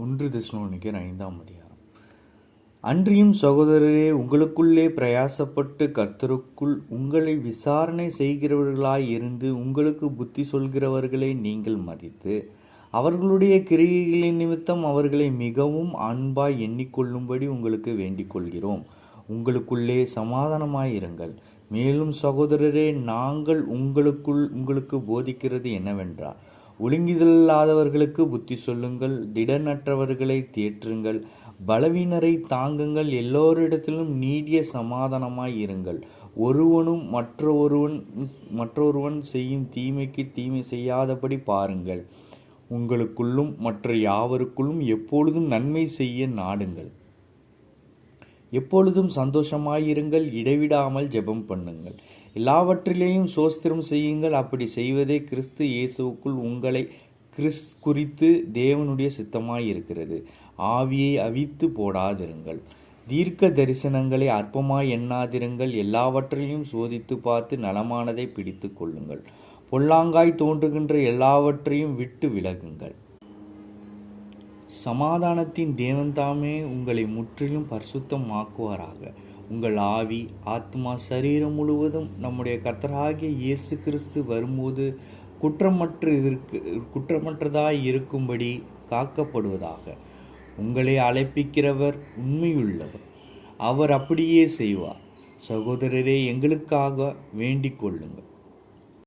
ஒன்று தெசலோனிக்கர் ஐந்தாம் அதிகாரம். அன்றியும் சகோதரரே உங்களுக்குள்ளே பிரயாசப்பட்டு கர்த்தருக்குள் உங்களை விசாரணை செய்கிறவர்களாய் இருந்து உங்களுக்கு புத்தி சொல்கிறவர்களை நீங்கள் மதித்து அவர்களுடைய கிரியைகளின் நிமித்தம் அவர்களை மிகவும் அன்பாய் எண்ணிக்கொள்ளும்படி உங்களுக்கு வேண்டிக் கொள்கிறோம் உங்களுக்குள்ளே சமாதானமாயிருங்கள் மேலும் சகோதரரே நாங்கள் உங்களுக்குள் உங்களுக்கு போதிக்கிறது என்னவென்றால் ஒழுங்கிதல்லாதவர்களுக்கு புத்தி சொல்லுங்கள் திடனற்றவர்களை தேற்றுங்கள் பலவீனரை தாங்குங்கள் எல்லோரிடத்திலும் நீடிய சமாதானமாய் இருங்கள். ஒருவனும் மற்றொருவன் மற்றொருவன் செய்யும் தீமைக்கு தீமை செய்யாதபடி பாருங்கள். உங்களுக்குள்ளும் மற்ற யாவருக்குள்ளும் எப்பொழுதும் நன்மை செய்ய நாடுங்கள். எப்பொழுதும் சந்தோஷமாயிருங்கள் இடைவிடாமல் ஜெபம் பண்ணுங்கள். எல்லாவற்றிலேயும் சோஸ்திரம் செய்யுங்கள். அப்படி செய்வதே கிறிஸ்து இயேசுவுக்குள் உங்களை கிறிஸ் குறித்து தேவனுடைய சித்தமாயிருக்கிறது. ஆவியை அவித்து போடாதிருங்கள். தீர்க்க தரிசனங்களை அற்பமாய் எண்ணாதிருங்கள். எல்லாவற்றையும் சோதித்து பார்த்து நலமானதை பிடித்து கொள்ளுங்கள். பொல்லாங்காய் தோன்றுகின்ற எல்லாவற்றையும் விட்டு விலகுங்கள். சமாதானத்தின் தேவன்தாமே உங்களை முற்றிலும் பரிசுத்தமாக்குவாராக. உங்கள் ஆவி ஆத்மா சரீரம் முழுவதும் நம்முடைய கர்த்தராகிய இயேசு கிறிஸ்து வரும்போது குற்றமற்று இருக்கு குற்றமற்றதாய் இருக்கும்படி காக்கப்படுவதாக. உங்களை அழைப்பிக்கிறவர் உண்மையுள்ளவர். அவர் அப்படியே செய்வார். சகோதரரே எங்களுக்காக வேண்டிக் கொள்ளுங்கள்.